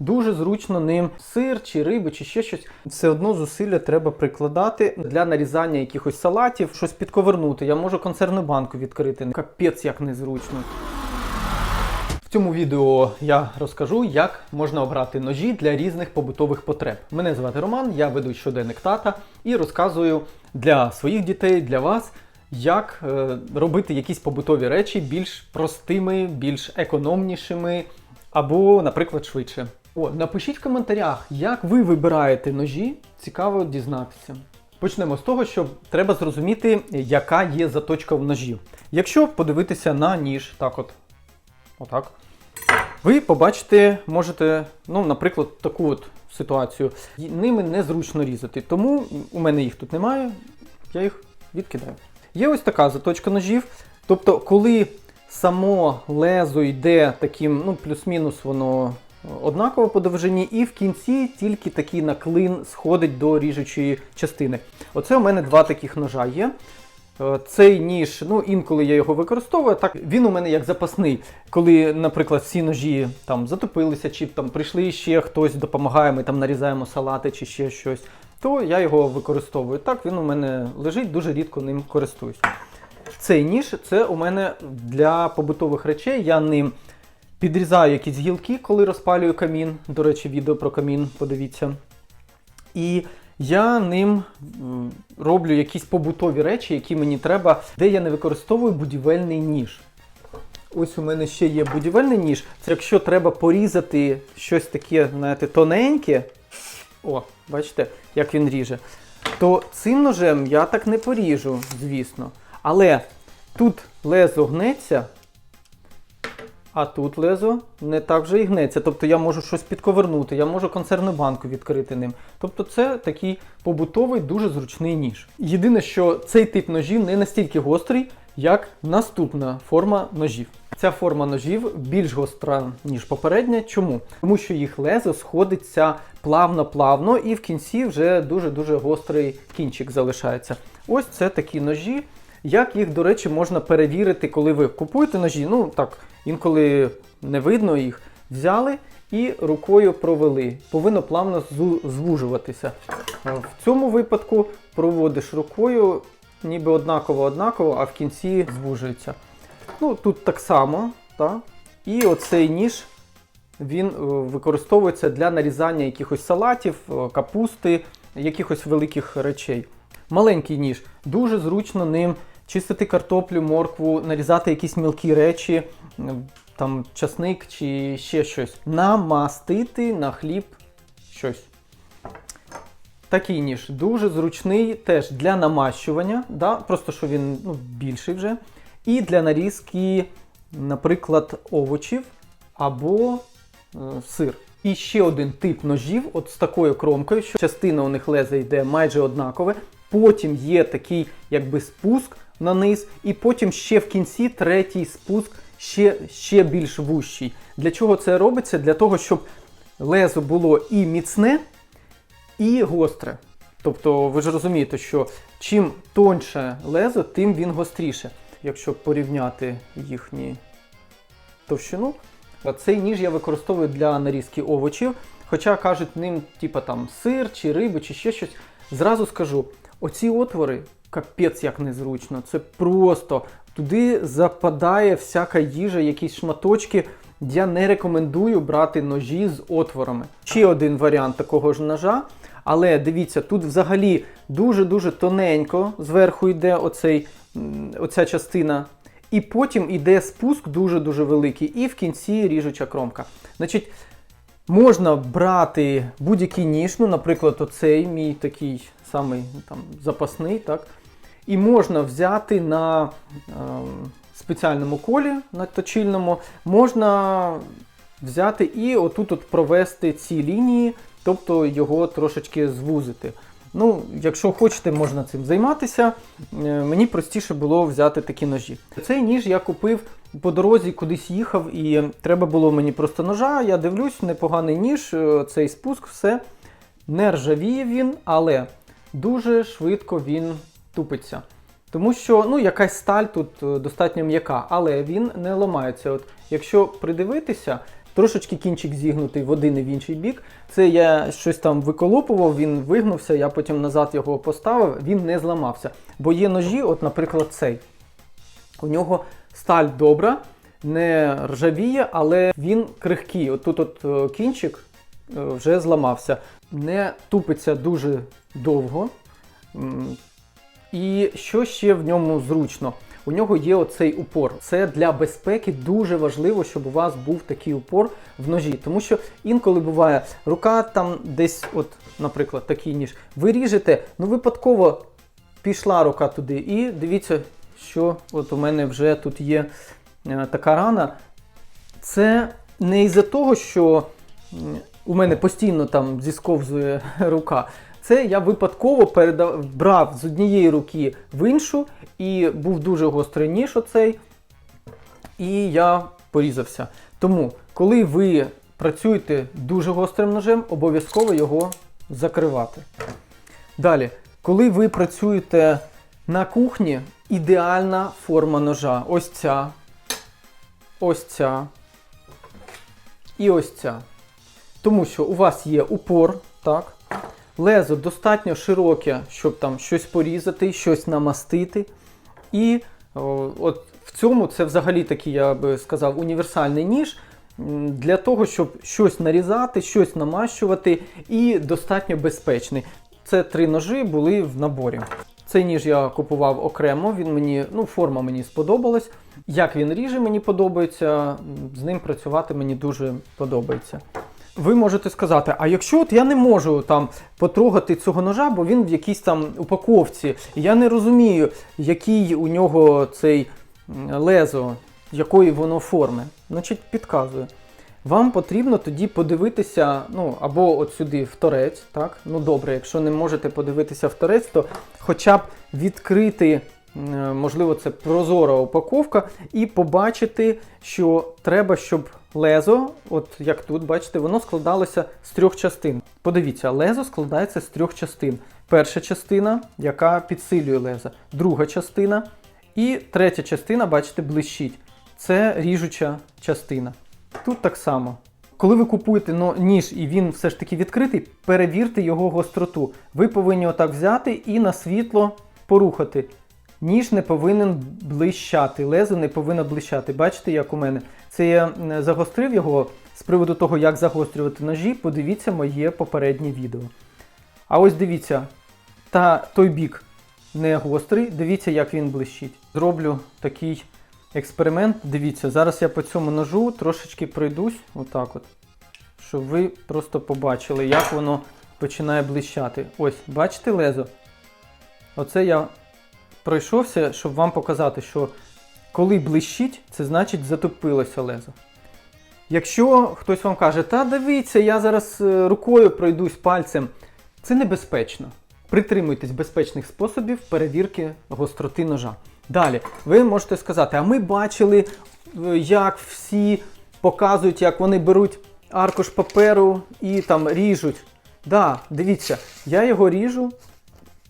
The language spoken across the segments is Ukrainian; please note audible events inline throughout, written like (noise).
Дуже зручно ним сир чи риби, чи ще щось. Все одно зусилля треба прикладати для нарізання якихось салатів, щось підковернути. Я можу консервну банку відкрити. Капець як незручно. В цьому відео я розкажу, як можна обрати ножі для різних побутових потреб. Мене звати Роман, я веду щоденник тата і розказую для своїх дітей, для вас, як е, робити якісь побутові речі більш простими, більш економнішими або, наприклад, швидше. О, напишіть в коментарях, як ви вибираєте ножі. Цікаво дізнатися. Почнемо з того, що треба зрозуміти, яка є заточка в ножі. Якщо подивитися на ніж, так от, отак, ви побачите, можете, ну, наприклад, таку от ситуацію. Ними незручно різати, тому у мене їх тут немає, я їх відкидаю. Є ось така заточка ножів. Тобто, коли само лезо йде таким, ну, плюс-мінус воно однаково по довжині, і в кінці тільки такий наклин сходить до ріжучої частини. Оце у мене два таких ножа є. Е, Цей ніж, ну інколи я його використовую. Так він у мене як запасний. Коли, наприклад, всі ножі там затопилися, чи там прийшли ще хтось допомагає, ми там нарізаємо салати чи ще щось, то я його використовую. Так він у мене лежить, дуже рідко ним користуюсь. Цей ніж це у мене для побутових речей. Я ним підрізаю якісь гілки, коли розпалюю камін. До речі, відео про камін, подивіться. І я ним роблю якісь побутові речі, які мені треба, де я не використовую будівельний ніж. Ось у мене ще є будівельний ніж. Це якщо треба порізати щось таке, знаєте, тоненьке. О, бачите, як він ріже. То цим ножем я так не поріжу, звісно. Але тут лезо гнеться, а тут лезо не так вже і гнеться. Тобто я можу щось підковернути, я можу консервну банку відкрити ним. Тобто це такий побутовий, дуже зручний ніж. Єдине, що цей тип ножів не настільки гострий, як наступна форма ножів. Ця форма ножів більш гостра, ніж попередня. Чому? Тому що їх лезо сходиться плавно-плавно, і в кінці вже дуже-дуже гострий кінчик залишається. Ось це такі ножі. Як їх, до речі, можна перевірити, коли ви купуєте ножі? Ну так, інколи не видно їх. Взяли і рукою провели. Повинно плавно звужуватися. В цьому випадку проводиш рукою, ніби однаково-однаково, а в кінці звужується. Ну, тут так само, так? І оцей ніж він е, використовується для нарізання якихось салатів, е, капусти, якихось великих речей. Маленький ніж. Дуже зручно ним чистити картоплю, моркву, нарізати якісь мілкі речі, там часник чи ще щось. Намастити на хліб щось. Такий ніж дуже зручний теж для намащування, да? просто що він ну, більший вже. І для нарізки, наприклад, овочів або е, сир. І ще один тип ножів, от з такою кромкою, що частина у них леза йде майже однакове. Потім є такий якби спуск на низ, і потім ще в кінці третій спуск ще, ще більш вущий. Для чого це робиться? Для того, щоб лезо було і міцне, і гостре. Тобто, ви ж розумієте, що чим тоньше лезо, тим він гостріше. Якщо порівняти їхні товщину. Цей ніж я використовую для нарізки овочів. Хоча кажуть ним, типа там сир чи риби, чи ще щось. Зразу скажу: оці отвори капець як незручно. Це просто туди западає всяка їжа, якісь шматочки. Я не рекомендую брати ножі з отворами. Ще один варіант такого ж ножа. Але дивіться, тут взагалі дуже-дуже тоненько зверху йде оцей, оця частина. І потім йде спуск дуже-дуже великий, і в кінці ріжуча кромка. Значить, можна брати будь-який ніж, ну, наприклад, оцей мій такий самий там, запасний, так? І можна взяти на ем, спеціальному колі, на точильному, можна взяти і отут от провести ці лінії, тобто його трошечки звузити. Ну, якщо хочете, можна цим займатися. Е, Мені простіше було взяти такі ножі. Цей ніж я купив по дорозі, кудись їхав, і треба було мені просто ножа. Я дивлюсь, непоганий ніж, е, цей спуск, все. Не ржавіє він, але дуже швидко він тупиться. Тому що ну, якась сталь тут е, достатньо м'яка, але він не ламається. От, якщо придивитися, трошечки кінчик зігнутий в один і в інший бік. Це я щось там виколупував, він вигнувся, я потім назад його поставив, він не зламався. Бо є ножі, от, наприклад, цей. У нього сталь добра, не ржавіє, але він крихкий. От тут от е, кінчик е, вже зламався. Не тупиться дуже довго. І що ще в ньому зручно? У нього є оцей упор. Це для безпеки дуже важливо, щоб у вас був такий упор в ножі. Тому що інколи буває рука там десь, от, наприклад, такий ніж. Ви ріжете, ну випадково пішла рука туди. І дивіться, що от у мене вже тут є е, така рана. Це не із-за того, що у мене постійно там зісковзує (laughs) рука. Це я випадково передав, брав з однієї руки в іншу, і був дуже гострий ніж оцей, і я порізався. Тому, коли ви працюєте дуже гострим ножем, обов'язково його закривати. Далі, коли ви працюєте на кухні, ідеальна форма ножа. Ось ця, ось ця і ось ця. Тому що у вас є упор, так? Лезо достатньо широке, щоб там щось порізати, щось намастити. І о, от в цьому це взагалі такий, я би сказав, універсальний ніж для того, щоб щось нарізати, щось намащувати і достатньо безпечний. Це три ножі були в наборі. Цей ніж я купував окремо, він мені, ну, форма мені сподобалась. Як він ріже, мені подобається, з ним працювати мені дуже подобається. Ви можете сказати, а якщо от я не можу там потрогати цього ножа, бо він в якійсь там упаковці, я не розумію, який у нього цей лезо, якої воно форми, значить підказую. Вам потрібно тоді подивитися, ну, або от сюди в торець, так? Ну добре, якщо не можете подивитися в торець, то хоча б відкрити, можливо, це прозора упаковка, і побачити, що треба, щоб лезо, от як тут, бачите, воно складалося з трьох частин. Подивіться, лезо складається з трьох частин. Перша частина, яка підсилює лезо, друга частина і третя частина, бачите, блищить. Це ріжуча частина. Тут так само. Коли ви купуєте ну, ніж і він все ж таки відкритий, перевірте його гостроту. Ви повинні отак взяти і на світло порухати. Ніж не повинен блищати, лезо не повинно блищати. Бачите, як у мене? Це я загострив його з приводу того, як загострювати ножі. Подивіться моє попереднє відео. А ось дивіться, та той бік не гострий, дивіться, як він блищить. Зроблю такий експеримент. Дивіться, зараз я по цьому ножу трошечки пройдусь, отак от, щоб ви просто побачили, як воно починає блищати. Ось, бачите лезо? Оце я пройшовся, щоб вам показати, що коли блищить, це значить затопилося лезо. Якщо хтось вам каже, та дивіться, я зараз е, рукою пройдусь пальцем, це небезпечно. Притримуйтесь безпечних способів перевірки гостроти ножа. Далі, ви можете сказати, а ми бачили, е, як всі показують, як вони беруть аркуш паперу і там ріжуть. Да, дивіться, я його ріжу.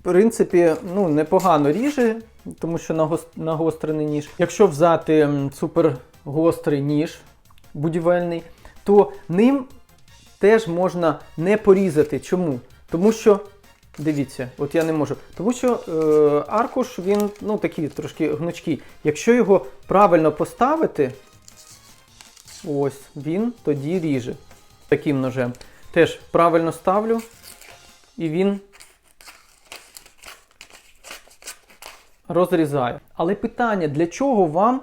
В принципі, ну, непогано ріже, тому що нагос- нагострений ніж. Якщо взяти супергострий ніж будівельний, то ним теж можна не порізати. Чому? Тому що, дивіться, от я не можу. Тому що е, аркуш він ну, такий трошки гнучкий. Якщо його правильно поставити, ось він тоді ріже таким ножем. Теж правильно ставлю, і він розрізає. Але питання, для чого вам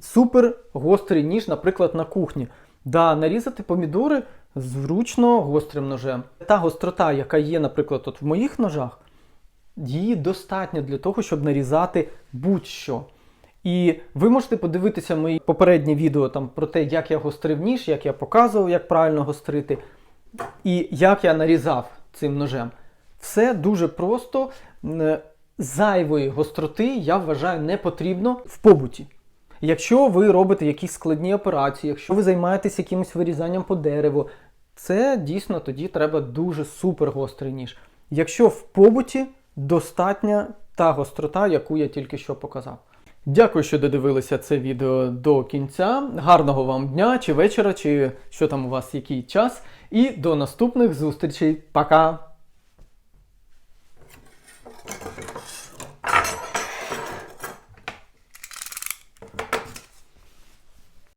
супер гострий ніж, наприклад, на кухні? Да, нарізати помідори зручно гострим ножем. Та гострота, яка є, наприклад, от в моїх ножах, її достатньо для того, щоб нарізати будь-що. І ви можете подивитися мої попередні відео там про те, як я гострив ніж, як я показував, як правильно гострити, і як я нарізав цим ножем. Все дуже просто. Зайвої гостроти, я вважаю, не потрібно в побуті. Якщо ви робите якісь складні операції, якщо ви займаєтесь якимось вирізанням по дереву, це дійсно тоді треба дуже супер гострий ніж. Якщо в побуті достатня та гострота, яку я тільки що показав. Дякую, що додивилися це відео до кінця. Гарного вам дня чи вечора, чи що там у вас який час. І до наступних зустрічей. Пока!